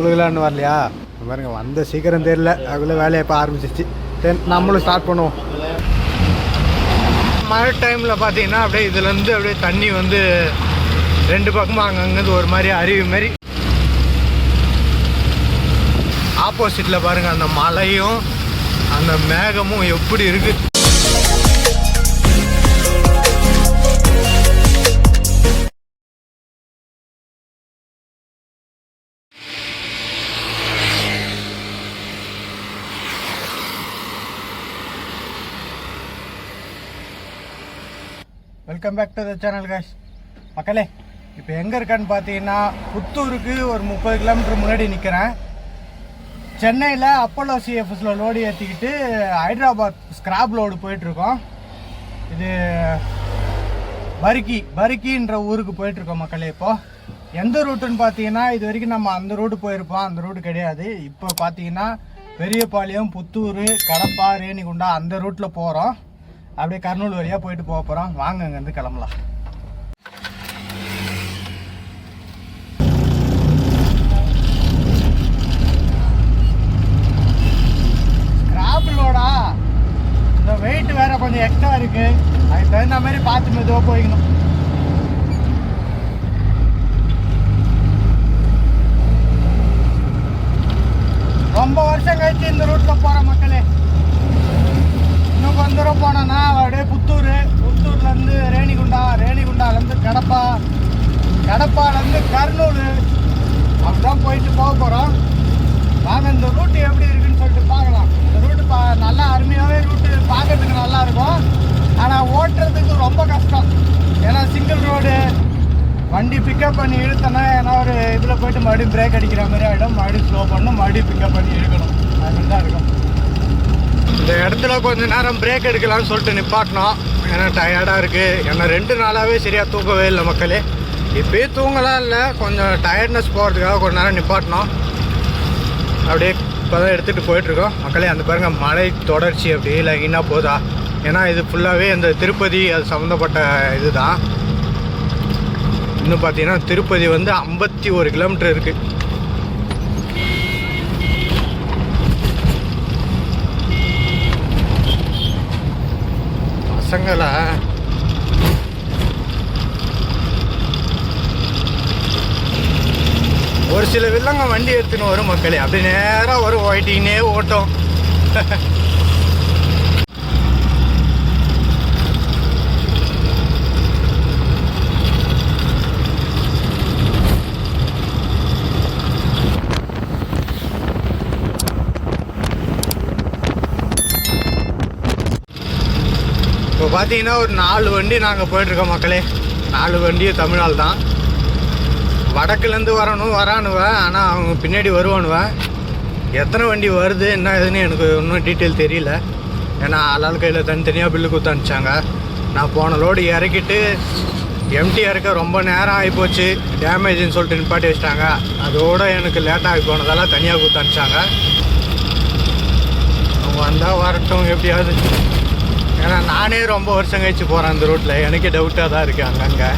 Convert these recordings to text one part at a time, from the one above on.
உங்களுக்குலாம் இன்னும் வரலையா? பாருங்க வந்த சீக்கிரம் தெரியல. அதுக்குள்ளே வேலையை இப்போ ஆரம்பிச்சிச்சு தென் நம்மளும் ஸ்டார்ட் பண்ணுவோம். மழை டைமில் பார்த்தீங்கன்னா அப்படியே இதுலேருந்து அப்படியே தண்ணி வந்து ரெண்டு பக்கமும் அங்கங்கேருந்து ஒரு மாதிரி அருவி மாதிரி. ஆப்போசிட்டில் பாருங்கள் அந்த மலையும் அந்த மேகமும் எப்படி இருக்கு. Welcome back to the channel cash மக்களே இப்போ எங்கே இருக்கேன்னு பார்த்தீங்கன்னா புத்தூருக்கு ஒரு முப்பது கிலோமீட்டர் முன்னாடி நிற்கிறேன் சென்னையில் அப்போலோ சிஎஃப்எஸில் லோடு ஏற்றிக்கிட்டு ஹைதராபாத் ஸ்கிராப் லோடு போயிட்டுருக்கோம். இது பருக்கி பருக்கின்ற ஊருக்கு போயிட்டுருக்கோம் மக்களே இப்போது எந்த ரூட்டுன்னு பார்த்தீங்கன்னா இது வரைக்கும் நம்ம அந்த ரூட்டு போயிருப்போம். அந்த ரூட்டு கிடையாது. இப்போ பார்த்தீங்கன்னா பெரியபாளையம் புத்தூர் கடப்பா ரேணிகுண்டா அந்த ரூட்டில் போகிறோம் அப்படியே கர்னூல் வழியாக போயிட்டு போக போகிறோம் வாங்க அங்கேருந்து கிளம்பலாம். ஸ்கிராப்பிளோடா இந்த வெயிட் வேற கொஞ்சம் எக்ஸ்ட்ரா இருக்கு. அதுக்கு தகுந்த மாதிரி பார்த்து மெதுவாக போய்க்கணும். ரொம்ப வருஷம் கழிச்சு இந்த ரூட்ல போற மக்களே. இன்னும் தூரம் போனோன்னா அப்படியே புத்தூர். புத்தூர்லேருந்து ரேணிகுண்டா ரேணிகுண்டாலேருந்து கடப்பா. கடப்பாலேருந்து கர்னூல். அப்படிதான் போயிட்டு போக போகிறோம் வாங்க இந்த ரூட்டு எப்படி இருக்குன்னு சொல்லிட்டு பார்க்கலாம். இந்த ரூட்டு பா நல்லா அருமையாகவே ரூட்டு பார்க்கறதுக்கு நல்லா இருக்கும். ஆனால் ஓட்டுறதுக்கு ரொம்ப கஷ்டம். ஏன்னா சிங்கிள் ரோடு வண்டி பிக்கப் பண்ணி இழுத்தோன்னா ஏன்னா ஒரு இதில் போயிட்டு மறுபடியும் பிரேக் அடிக்கிற மாதிரி ஆகிடும் மறுபடியும் ஸ்லோ பண்ணணும் மறுபடியும் பிக்கப் பண்ணி இழுக்கணும். அது தான் இருக்கும். இந்த இடத்துல கொஞ்ச நேரம் பிரேக் எடுக்கலாம்னு சொல்லிட்டு நிப்பாட்டினோம். ஏன்னா டயர்டாக இருக்குது ஏன்னா ரெண்டு நாளாகவே சரியாக தூக்கவே இல்லை மக்களே. இப்போயே தூங்கலாம் இல்லை. கொஞ்சம் டயர்ட்னஸ் போகிறதுக்காக கொஞ்ச நேரம் நிப்பாட்டினோம். அப்படியே இப்போ தான் எடுத்துகிட்டு போயிட்டுருக்கோம். மக்களே அந்த பாருங்கள் மழை தொடர்ச்சி அப்படியே லைனாக போதா? ஏன்னா இது ஃபுல்லாகவே இந்த திருப்பதி அது சம்மந்தப்பட்ட இதுதான். இன்னும் பார்த்தீங்கன்னா திருப்பதி வந்து ஐம்பத்தி ஒரு கிலோமீட்டர் இருக்குது பசங்களா? ஒரு சில வில்லங்க வண்டி எடுத்துன்னு வரும் மக்களே. அப்படி நேராக வரும் ஓட்டிக்கினே ஓட்டம். பார்த்தீங்கன்னா ஒரு நாலு வண்டி நாங்கள் போயிட்டுருக்கோம் மக்களே. நாலு வண்டியும் தமிழ்நாள் தான் வடக்குலேருந்து வரணும் வரானுவேன் ஆனால் அவங்க பின்னாடி வருவானுவேன் எத்தனை வண்டி வருது என்ன ஏதுன்னு எனக்கு இன்னும் டீட்டெயில் தெரியல. ஏன்னா ஆளாள் கையில் தனித்தனியாக பில்லு கொடுத்து அனுப்பிச்சாங்க. நான் போன லோடு இறக்கிட்டு எம்டி இறக்க ரொம்ப நேரம் ஆகிப்போச்சு. டேமேஜ்னு சொல்லிட்டு நிப்பாட்டி வச்சிட்டாங்க. அதோட எனக்கு லேட்டாக ஆகி போனதால தனியாக கொடுத்து அனுப்பிச்சாங்க. அவங்க வந்தால் வரட்டும் எப்படியாவது. ஏன்னா நானே ரொம்ப வருஷம் கழிச்சு போகிறேன் அந்த ரூட்டில் எனக்கே டவுட்டாக தான் இருக்குது அங்கங்கே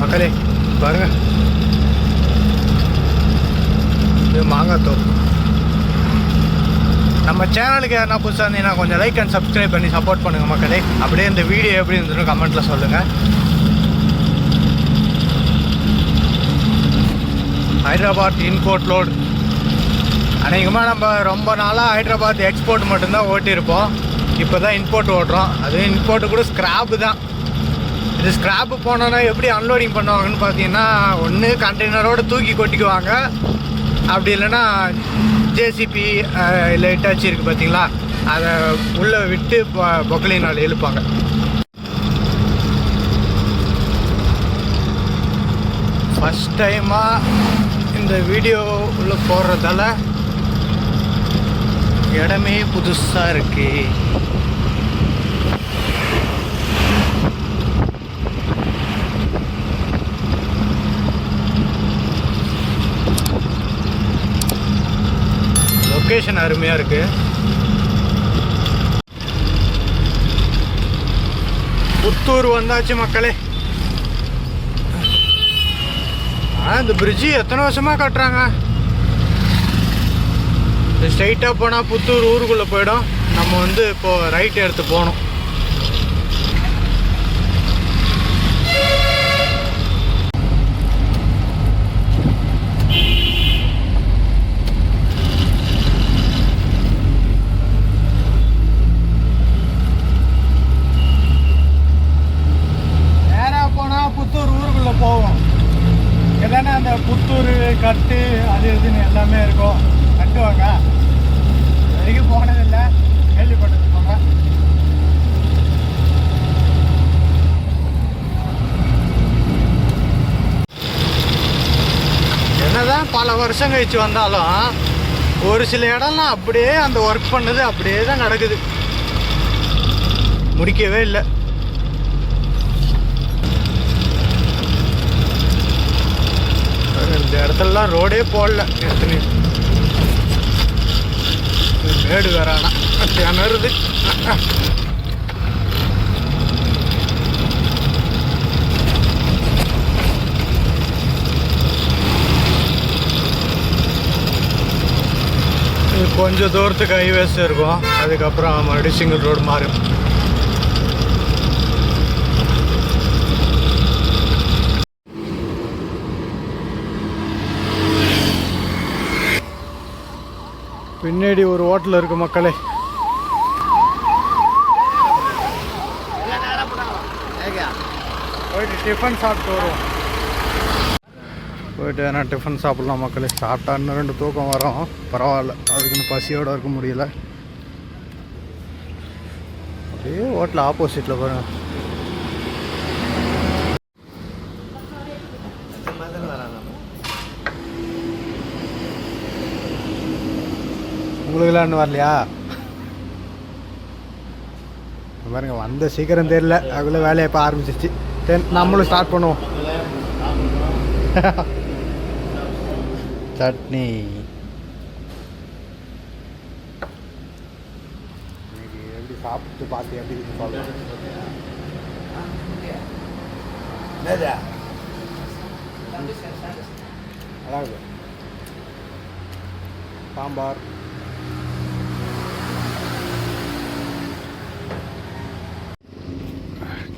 மக்களே பாருங்க இது மாங்காய் தோப்பு நம்ம சேனலுக்கு யாரா புதுசாக இருந்தீங்கன்னா கொஞ்சம் லைக் அண்ட் சப்ஸ்கிரைப் பண்ணி சப்போர்ட் பண்ணுங்க மக்களே. அப்படியே இந்த வீடியோ எப்படி இருந்துன்னு கமெண்ட்டில் சொல்லுங்கள் ஹைதராபாத் இன்போர்ட் லோடு அநேகமாக நம்ம ரொம்ப நாளாக ஹைதராபாத் எக்ஸ்போர்ட் மட்டும்தான் ஓட்டியிருப்போம். இப்போ தான் இம்போர்ட் ஓட்டுறோம் அதுவும் இம்போர்ட்டு கூட ஸ்க்ராப்பு தான். இது ஸ்க்ராப்பு போனோன்னா எப்படி அன்லோடிங் பண்ணுவாங்கன்னு பார்த்தீங்கன்னா ஒன்று கண்டெய்னரோடு தூக்கி கொட்டிக்குவாங்க. அப்படி இல்லைன்னா ஜேசிபி இல்லை ஹிட்டாச்சி இருக்குது பார்த்தீங்களா அதை உள்ளே விட்டு பொ- பொக்கலினால் இழுப்பாங்க. ஃபஸ்ட் டைமாக இந்த வீடியோ உள்ளே போடுறதால இடமே புதுசாக இருக்குது லொக்கேஷன் அருமையாக இருக்குது புத்தூர் வந்தாச்சு மக்களே. ஆ இந்த பிரிட்ஜு எத்தனை வருஷமாக கட்டுறாங்க? ஸ்ட்ரைட்டாக போனால் புத்தூர் ஊருக்குள்ளே போயிடும். நம்ம வந்து இப்போது ரைட் எடுத்து போகணும் நேராக போனால் புத்தூர் ஊருக்குள்ளே போவோம் இல்லைன்னா அந்த புத்தூர் கட்டு அது இதுன்னு எல்லாமே இருக்கும். கட்டுவாங்க. வரைக்கும் போனதில்லை. கேள்விப்பட்டது என்னதான் பல வருஷம் கழிச்சு வந்தாலும் ஒரு சில இடம்லாம் அப்படியே அந்த ஒர்க் பண்ணது அப்படியே தான் நடக்குது. முடிக்கவே இல்லை. இந்த இடத்துலலாம் ரோடே போடல. எத்தனை? மேடு வேற ஆனா. திணறுது. இது கொஞ்சம் தூரத்துக்கு ஹைவேஸ் இருக்கும். அதுக்கப்புறம் மறுபடியும் சிங்கிள் ரோடு மாறும். பின்னாடி ஒரு ஹோட்டல் இருக்கு மக்களே. போயிட்டு டிஃபன் சாப்பிட்டு வருவோம். போயிட்டு வேணா டிஃபன் சாப்பிட்லாம் மக்களே. சாப்பிட்டா இன்னும் ரெண்டு தூக்கம் வரும். பரவாயில்ல. அதுக்குன்னு பசியோடு இருக்க முடியல. அப்படியே ஹோட்டல் ஆப்போசிட்டில் பாருங்க. உங்களுக்கு இன்னும் வரலையா? பாருங்க வந்த சீக்கிரம் தெரியல. அதுக்குள்ளே வேலையை இப்போ ஆரம்பிச்சிருச்சு. தென் நம்மளும் ஸ்டார்ட் பண்ணுவோம். சட்னி. எப்படி சாப்பிட்டு பார்த்து எப்படி இருக்கு சொல்லுங்க. சாம்பார்.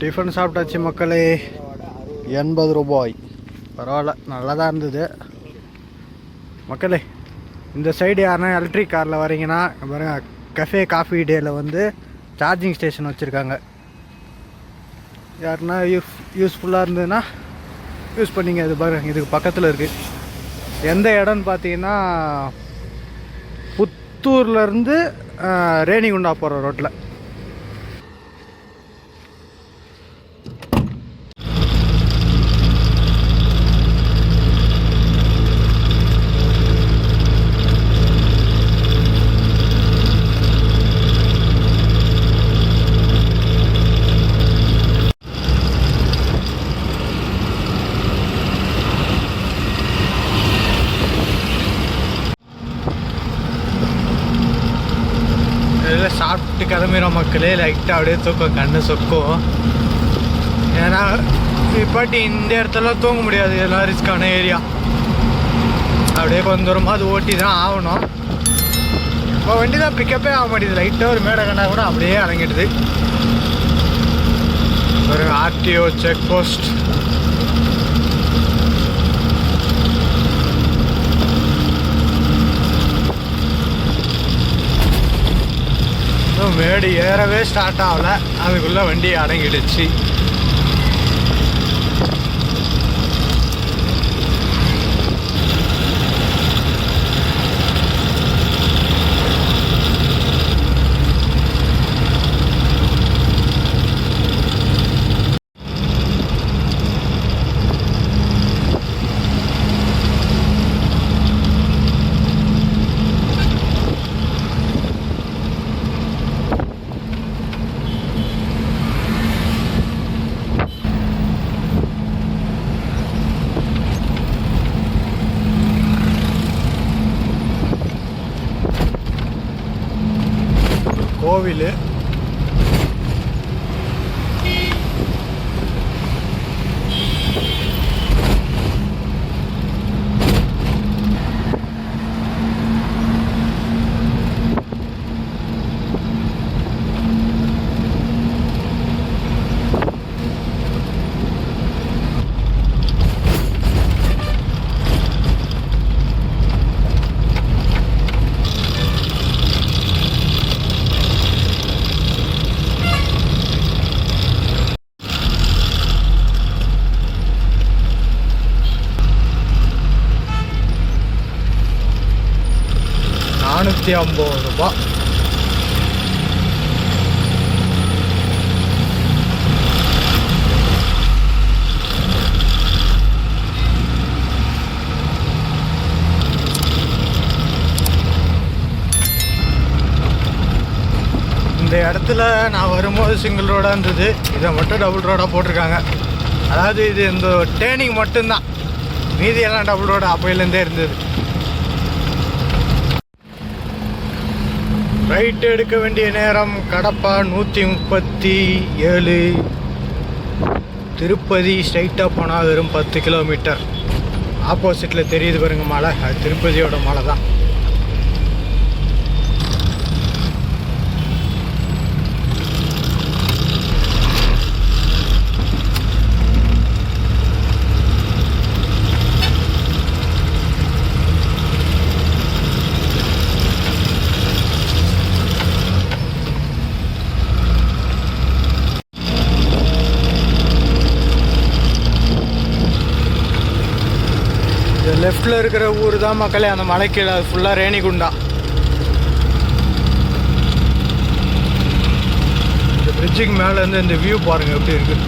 டிஃபன் சாப்பிட்டாச்சு மக்களே. எண்பது ரூபாய். பரவாயில்ல நல்லா தான் இருந்தது. மக்களே இந்த சைடு யாருன்னா எலக்ட்ரிக் காரில் வரீங்கன்னா பாருங்கள் கஃபே காஃபி டேயில் வந்து சார்ஜிங் ஸ்டேஷன் வச்சுருக்காங்க. யாருன்னா யூஸ் யூஸ்ஃபுல்லாக இருந்ததுன்னா யூஸ் பண்ணிங்க. இது பாருங்க இதுக்கு பக்கத்தில் இருக்குது எந்த இடம்னு பார்த்தீங்கன்னா புத்தூர்லேருந்து ரேணிகுண்டா போகிற ரோட்டில் இதில் சாப்பிட்டு கிளம்பிடும் மக்களே. லைட்டாக அப்படியே தூக்கம் கண்ணு சொக்கும். ஏன்னா இப்பாட்டி இந்த இடத்துல தூங்க முடியாது. எல்லாம் ரிஸ்க்கான ஏரியா அப்படியே கொஞ்சம் தூரமாக அது ஓட்டி தான் ஆகணும். இப்போ வண்டி தான் பிக்கப்பே ஆக மாட்டேங்குது. லைட்டாக ஒரு மேடை கண்டா கூட அப்படியே அடங்கிடுது. ஒரு ஆர்டிஓ செக் போஸ்ட் இன்னும் மேடு ஏறவே ஸ்டார்ட் ஆகல. அதுக்குள்ளே வண்டி அடங்கிடுச்சு. நூற்றி ஐம்பது ரூபா இந்த இடத்துல நான் வரும்போது சிங்கிள் ரோடாக இருந்தது. இதை மட்டும் டபுள் ரோடாக போட்டிருக்காங்க. அதாவது இது இந்த டேர்னிங் மட்டும்தான். மீதி எல்லாம் டபுள் ரோடாக அப்போயிலேருந்தே இருந்தது. ரைட் எடுக்க வேண்டிய நேரம் கடப்பா நூற்றி முப்பத்தி ஏழு. திருப்பதி ஸ்ட்ரைட்டாக போனால் வெறும் பத்து கிலோமீட்டர் ஆப்போசிட்டில் தெரியுது பாருங்க மலை. அது திருப்பதியோட மலை தான் இது லெஃப்டில் இருக்கிற ஊர் தான் மக்களே அந்த மலைக்கீழே. அது ஃபுல்லாக ரேணிகுண்டா. இந்த பிரிட்ஜுக்கு மேலேருந்து இந்த வியூ பாருங்க எப்படி இருக்கு.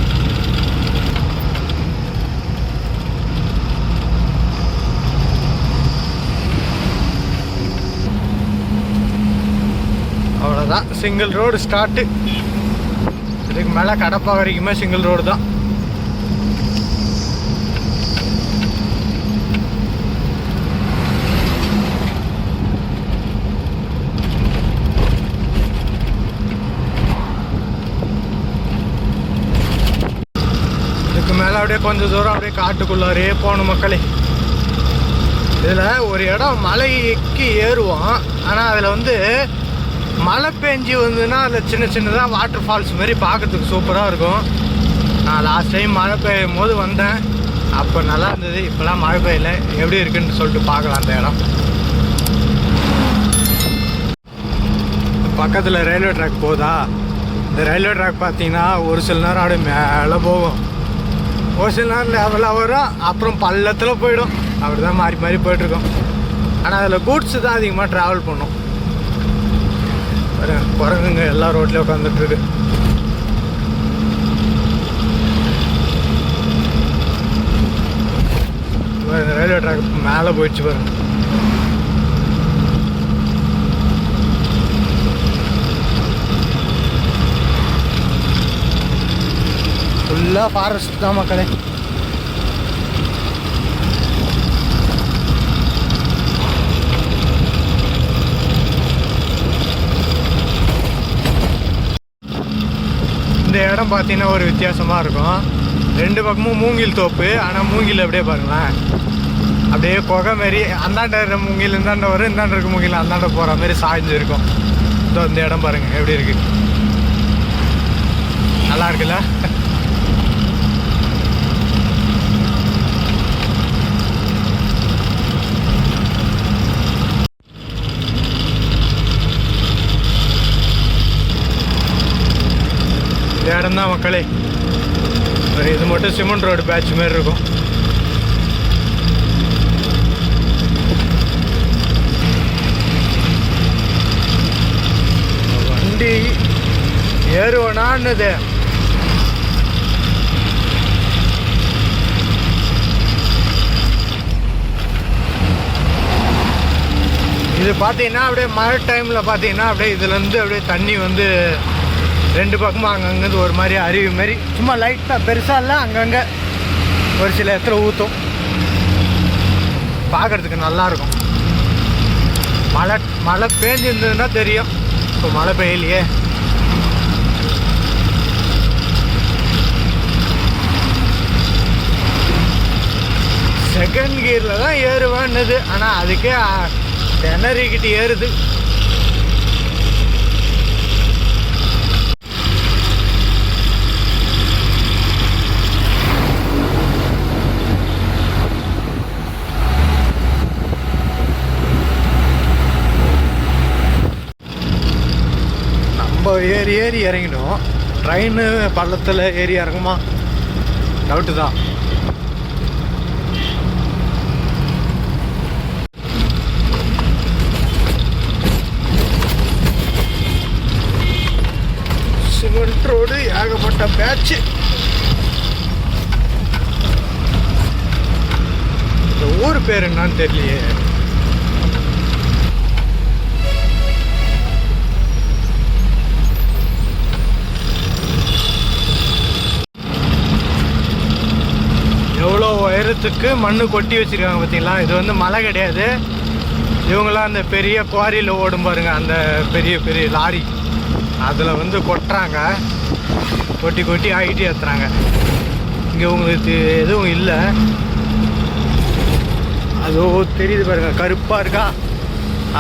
அவ்வளோதான் சிங்கிள் ரோடு ஸ்டார்ட்டு இதுக்கு மேலே கடப்பா வரைக்குமே சிங்கிள் ரோடு தான் இதுக்கு மேலே அப்படியே கொஞ்சம் தூரம் அப்படியே காட்டுக்குள்ளாரே போகணும் மக்களே. இதில் ஒரு இடம் மலைக்கு ஏறுவோம். ஆனால் அதில் வந்து மழை பெஞ்சு வந்துன்னா அதில் சின்ன சின்னதாக வாட்டர் ஃபால்ஸ் மாதிரி பார்க்கறதுக்கு சூப்பராக இருக்கும். நான் லாஸ்ட் டைம் மழை பெய்யும் போது வந்தேன். அப்போ நல்லா இருந்தது. இப்போலாம் மழை பெய்யல. எப்படி இருக்குன்னு சொல்லிட்டு பார்க்கலாம் அந்த இடம். பக்கத்தில் ரயில்வே ட்ராக் போகுதா இந்த ரயில்வே ட்ராக் பார்த்தீங்கன்னா ஒரு சில நேரம் அப்படியே மேலே போகும். ஒரு சில நேரம் லெவலாக வரும். அப்புறம் பள்ளத்தில் போயிடும். அப்படி தான் மாறி மாறி போயிட்டுருக்கோம். ஆனால் அதில் கூட்ஸு தான் அதிகமாக ட்ராவல் பண்ணும். குரங்குங்க எல்லா ரோட்லேயும் உட்காந்துட்ருக்கு ரயில்வே ட்ராக் மேலே போயிடுச்சு பாருங்கள் ஃபுல்லாக ஃபாரஸ்ட் தான் மக்களே. இந்த இடம் பார்த்தீங்கன்னா ஒரு வித்தியாசமாக இருக்கும். ரெண்டு பக்கமும் மூங்கில் தோப்பு ஆனால் மூங்கில் அப்படியே பாருங்களேன். அப்படியே புகை மாரி அந்தாண்ட இருக்கிற மூங்கில் இந்தாண்ட வரும் இந்தாண்ட இருக்க மூங்கில் அந்தாண்ட போகிற மாதிரி சாய்ஞ்சு இருக்கும். இதோ இந்த இடம் பாருங்கள் எப்படி இருக்குது நல்லா இருக்குல்ல? இடம் தான் மக்களே இது மட்டும் சிமெண்ட் ரோடு பேட்ச் மாதிரி இருக்கும். வண்டி ஏறுவனான்னு இது பார்த்தீங்கன்னா அப்படியே மழை டைமில் பார்த்தீங்கன்னா அப்படியே இதுலேருந்து அப்படியே தண்ணி வந்து ரெண்டு பக்கமும் அங்கங்கேருந்து ஒரு மாதிரி அருவி மாதிரி. சும்மா லைட்டாக பெருசாக இல்லை அங்கங்கே ஒரு சில இடத்துல ஊற்றும் பார்க்குறதுக்கு நல்லாயிருக்கும் மழை மழை பேஞ்சிருந்ததுன்னா தெரியும். இப்போ மழை பெய்யலையே. செகண்ட் கியரில் தான் ஏறுவேன்னுது. ஆனால் அதுக்கே திணறிக்கிட்டு ஏறுது. ஏறி ஏறி இறங்கிடும் ட்ரெயின் பள்ளத்தில் ஏறி இறங்குமா? டவுட்டு தான். சிமெண்ட் ரோடு ஏகப்பட்ட பேட்சு இந்த ஊர் பேர் என்னன்னு தெரியலையே. எவ்வளோ மண்ணு மண் கொட்டி வச்சிருக்காங்க பார்த்தீங்களா? இது வந்து மலை கிடையாது. இவங்களாம் அந்த பெரிய குவாரியில் ஓடும் பாருங்க அந்த பெரிய பெரிய லாரி. அதில் வந்து கொட்டுறாங்க. கொட்டி கொட்டி ஆகிட்டு ஏற்றுறாங்க இங்கே உங்களுக்கு எதுவும் இல்லை. அதோ தெரியுது பாருங்க கருப்பாக இருக்கா?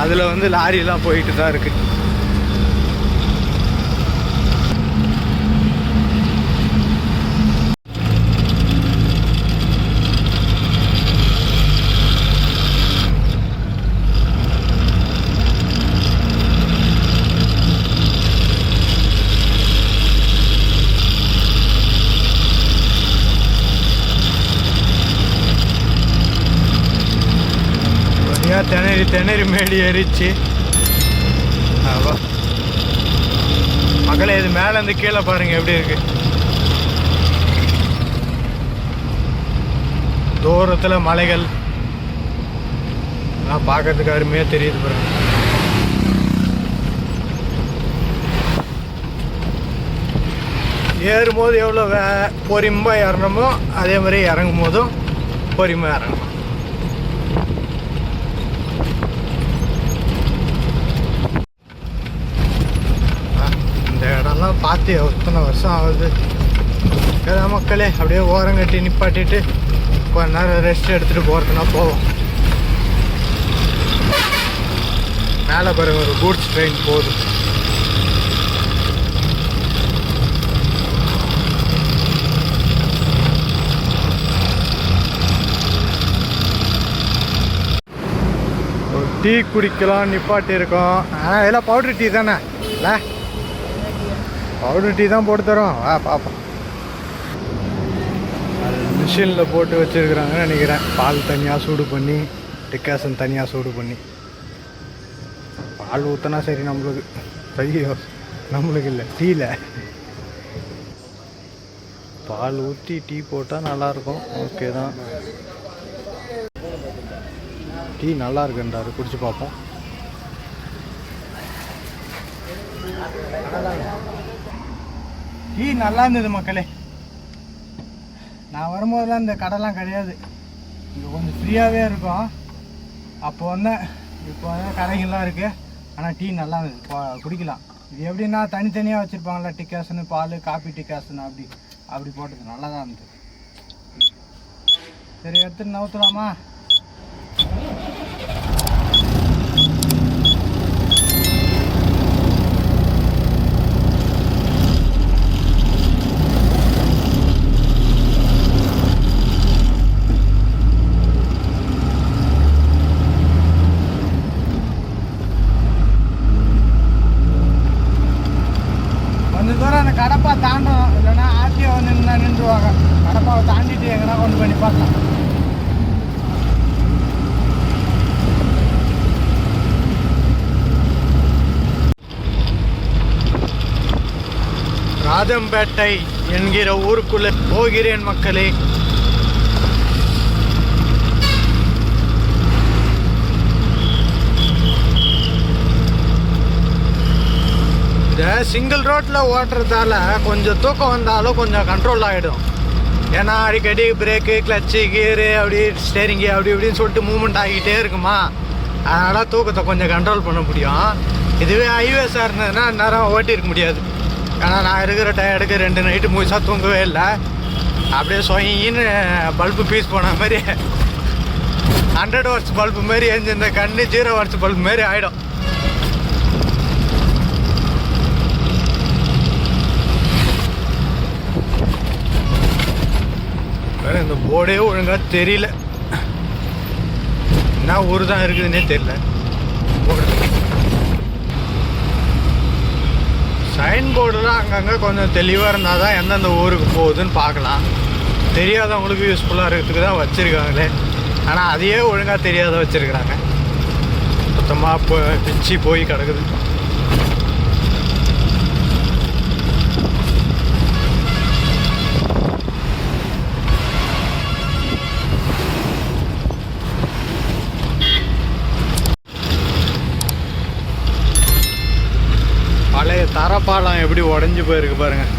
அதில் வந்து லாரியெல்லாம் போயிட்டு தான் இருக்குது திணறி திணறி மேடி ஏறிச்சு அவா இது மேல இருந்து கீழே பாருங்க எப்படி இருக்கு. தூரத்துல மலைகள். எல்லாம் பார்க்கறதுக்கு அருமையா தெரியுது பாருங்க. ஏறும்போது எவ்வளோ வே பொறுமையாக இறங்கணுமோ அதே மாதிரி இறங்கும் போதும் பொறுமையாக இறங்கணும். நான்லாம் பார்த்து எத்தனை வருஷம் ஆகுது. ஏதா மக்களே அப்படியே ஓரம் கட்டி நிப்பாட்டிட்டு கொஞ்ச நேரம் ரெஸ்ட் எடுத்துகிட்டு போகிறதுனா போவோம். மேலே பாருங்க ஒரு கூட்ஸ் ட்ரெயின் போகுது. ஒரு டீ குடிக்கலாம் நிப்பாட்டி இருக்கோம் ஆனால் இதெல்லாம் பவுடர் டீ தானே. இல்லை பவுடர் டீ தான் போட்டு தரோம். வா பார்ப்போம் அது மிஷினில் போட்டு வச்சுருக்குறாங்கன்னு நினைக்கிறேன். பால் தனியாக சூடு பண்ணி டிக்காசன் தனியாக சூடு பண்ணி. பால் ஊற்றினா சரி நம்மளுக்கு. ஐயோ நம்மளுக்கு இல்லை டீயில் பால் ஊற்றி டீ போட்டால் நல்லாயிருக்கும். ஓகே தான். டீ நல்லா இருக்குன்றாரு குடிச்சு பார்ப்போம் டீ நல்லா இருந்தது மக்களே. நான் வரும்போதெல்லாம் இந்த கடைலாம் கிடையாது. இங்கே கொஞ்சம் ஃப்ரீயாகவே இருக்கும். அப்போ வந்தேன் இப்போ வந்து கடைகள்லாம் இருக்குது ஆனால் டீ நல்லா இருந்தது. இப்போ குடிக்கலாம். இது எப்படின்னா தனித்தனியாக வச்சுருப்பாங்களா டிக்காசனு பால் காப்பி டிக்காசனு அப்படி அப்படி போட்டது. நல்லா தான் இருந்தது. சரி எடுத்துட்டு நவுத்துலாமா? அந்த தூரம் அந்த கடப்பா தாண்டும் இல்லைன்னா ஆர்டிஓ வந்து நின்று நின்றுவாங்க. கடப்பாவை தாண்டிட்டு எங்கன்னா கொண்டு பண்ணி பார்க்கலாம் ராஜம்பேட்டை என்கிற ஊருக்குள்ளே போகிறேன் மக்களே. இந்த சிங்கிள் ரோட்டில் ஓட்டுறதால கொஞ்சம் தூக்கம் வந்தாலும் கொஞ்சம் கண்ட்ரோல் ஆகிடும் ஏன்னா அடிக்கடி பிரேக்கு கிளச்சு கீரு அப்படி ஸ்டேரிங்கு அப்படி இப்படின்னு சொல்லிட்டு மூவ்மெண்ட் ஆகிட்டே இருக்குமா? அதனால் தூக்கத்தை கொஞ்சம் கண்ட்ரோல் பண்ண முடியும். இதுவே ஹைவேஸாக இருந்ததுன்னா நேரம் ஓட்டியிருக்க முடியாது. ஏன்னா நான் இருக்கிற டயர்டுக்கு ரெண்டு நைட்டு முழுசாக தூங்கவே இல்லை. அப்படியே சொயின்னு பல்பு பீஸ் போன மாதிரி ஹண்ட்ரட் ஒர்ஸ் பல்பு மாரி எரிஞ்சிருந்த கண்ணு ஜீரோ ஒர்ஸ் பல்பு மாரி ஆகிடும் வேற இந்த போர்டே ஒழுங்காக தெரியல. என்ன ஊர் தான் இருக்குதுன்னே தெரியல. போர்டு சைன் போர்டுலாம் அங்கங்கே கொஞ்சம் தெளிவாக இருந்தால் தான் எந்தெந்த ஊருக்கு போகுதுன்னு பார்க்கலாம். தெரியாதவங்களுக்கு யூஸ்ஃபுல்லாக இருக்கிறதுக்கு தான் வச்சுருக்காங்களே. ஆனால் அதையே ஒழுங்காக தெரியாத வச்சுருக்குறாங்க. மொத்தமாக இப்போ பிச்சு போய் கிடக்குது. தரப்பாலம் எப்படி உடஞ்சி போயிருக்கு பாருங்கள்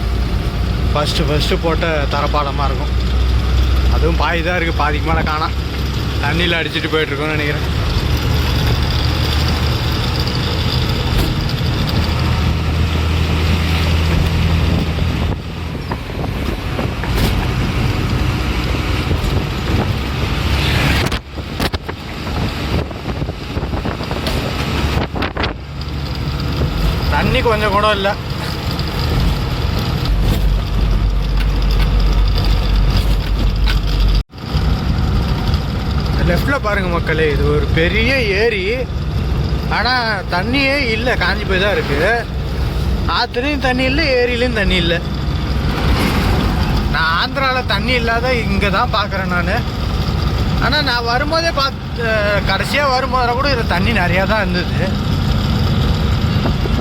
ஃபஸ்ட்டு ஃபஸ்ட்டு போட்ட தரப்பாலமாக இருக்கும். அதுவும் பாதி தான் இருக்குது பாதிக்கு மேலே காணாம் தண்ணியில் அடிச்சுட்டு போயிட்டுருக்கோன்னு நினைக்கிறேன். வண்டிக்கு கொஞ்சம் கூட இல்லை லெஃப்டில் பாருங்க மக்களே இது ஒரு பெரிய ஏரி ஆனால் தண்ணியே இல்லை காஞ்சி போய் தான் இருக்குது ஆற்றுலையும் தண்ணி இல்லை ஏரியிலையும் தண்ணி இல்லை நான் ஆந்திராவில் தண்ணி இல்லாத இங்கே தான் பார்க்குறேன் நான் ஆனால் நான் வரும்போதே பார்த்து கடைசியாக வரும்போதில் கூட இதில் தண்ணி நிறையா தான் இருந்தது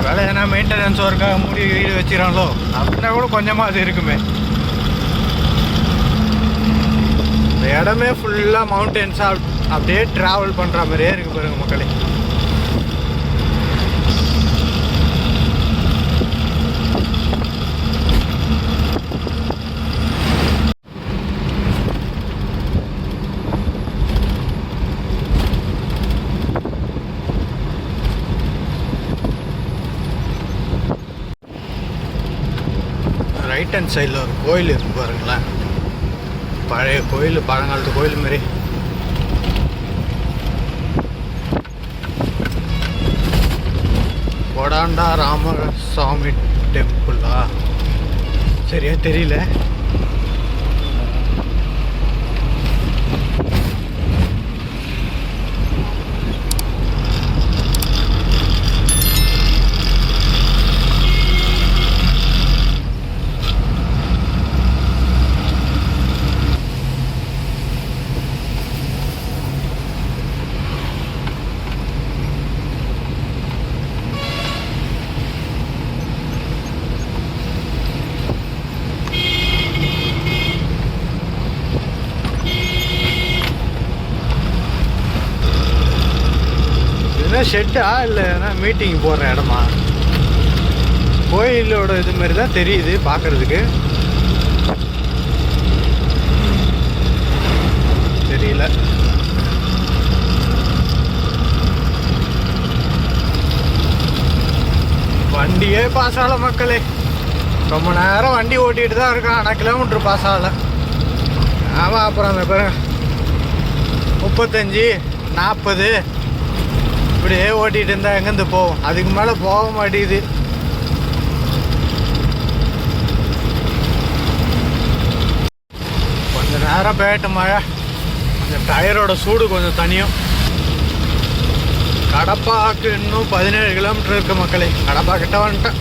வேலை ஏன்னா மெயின்டெனன்ஸ் ஒர்க்காக மூடி வீடு வச்சுக்கிறாங்களோ அப்படின்னா கூட கொஞ்சமாக அது இருக்குமே. இந்த இடமே ஃபுல்லாக மவுண்டன்ஸாக அப்படியே ட்ராவல் பண்ணுற மாதிரியே இருக்குது பாருங்கள் மக்களே. ரைட் ஹேண்ட் சைடில் ஒரு கோயில் இருக்கு பாருங்களேன். பழைய கோயில் பழங்காலத்து கோயில் மாரி கொடாண்டா ராமசாமி டெம்பிளா சரியா தெரியல என்ன ஷெட்டா இல்லை மீட்டிங் போடுற இடமா? கோயிலோட இது மாதிரி தான் தெரியுது பார்க்கறதுக்கு. தெரியல. வண்டியே பாஸ் ஆகல மக்களே. ரொம்ப நேரம் வண்டி ஓட்டிட்டு தான் இருக்கான் ஆனால் கிலோமீட்டர் பாஸ் ஆகல. ஆமாம் அப்புறம் அந்த பிற முப்பத்தஞ்சு நாற்பது இப்படியே ஓட்டிகிட்டு இருந்தால் எங்கேருந்து போவோம்? அதுக்கு மேலே போக மாட்டேங்குது. கொஞ்ச நேரம் பேட்ட மழை. அந்த டயரோட சூடு கொஞ்சம் தனியும். கடப்பாக்கு இன்னும் பதினேழு கிலோமீட்டர் இருக்கு மக்களே. கடப்பா கிட்ட வந்துட்டேன்.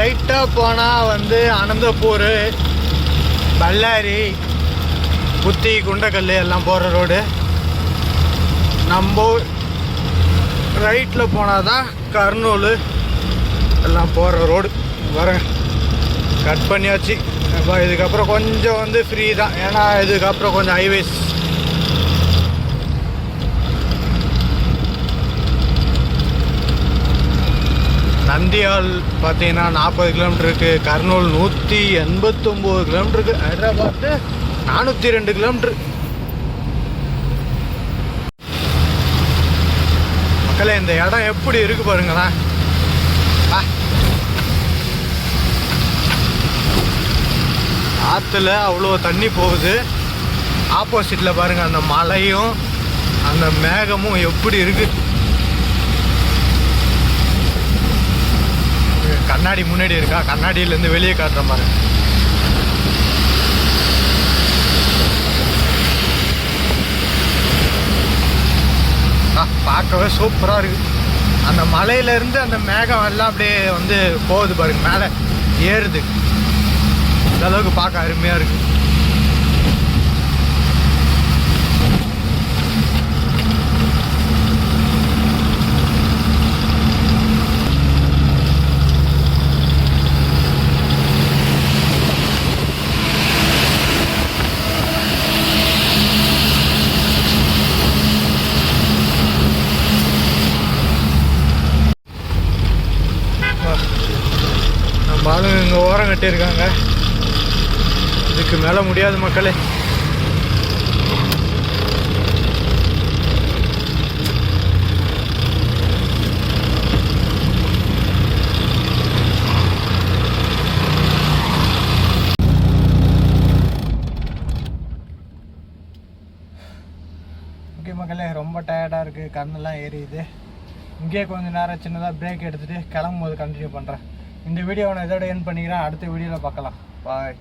ஸ்ட்ரைட்டாக போனால் வந்து அனந்தபூர் பல்லாரி புத்தி குண்டக்கல் எல்லாம் போகிற ரோடு நம்ம ரைட்டில் போனால் தான் கர்னூல் எல்லாம் போகிற ரோடு வரேன் கட் பண்ணியாச்சு. இப்போ இதுக்கப்புறம் கொஞ்சம் வந்து ஃப்ரீ தான். ஏன்னா இதுக்கப்புறம் கொஞ்சம் ஹைவேஸ் நந்தியால் பார்த்தீங்கன்னா நாற்பது கிலோமீட்டர் இருக்குது கர்னூல் நூற்றி எண்பத்தொம்போது கிலோமீட்டருக்கு இருக்குது ஹைதராபாத்து நானூற்றி ரெண்டு கிலோமீட்ரு மக்களே இந்த இடம் எப்படி இருக்கு பாருங்களேன். ஆற்றுல அவ்வளோ தண்ணி போகுது. ஆப்போசிட்டில் பாருங்கள் அந்த மலையும் அந்த மேகமும் எப்படி இருக்குது கண்ணாடி முன்னாடி இருக்கா? கண்ணாடியிலேருந்து வெளியே காட்டுற மாதிரி. பார்க்கவே சூப்பராக இருக்குது அந்த மலையிலேருந்து அந்த மேகம் எல்லாம் அப்படியே வந்து போகுது பாருங்க. மேலே ஏறுது. இந்த அளவுக்கு பார்க்க அருமையாக இருக்குது நம்ம ஆளுங்க இருக்காங்க. இதுக்கு மேலே முடியாது மக்களே. ஓகே மக்களே ரொம்ப டயர்டாக இருக்குது கண்ணெல்லாம் ஏறியுது இங்கேயே கொஞ்சம் நேரம் சின்னதாக பிரேக் எடுத்துகிட்டு கிளம்பும் போது கண்டினியூ பண்ணுறேன் இந்த வீடியோ நான் இதோட என் பண்ணிக்கிறேன். அடுத்த வீடியோவில் பார்க்கலாம். பாய்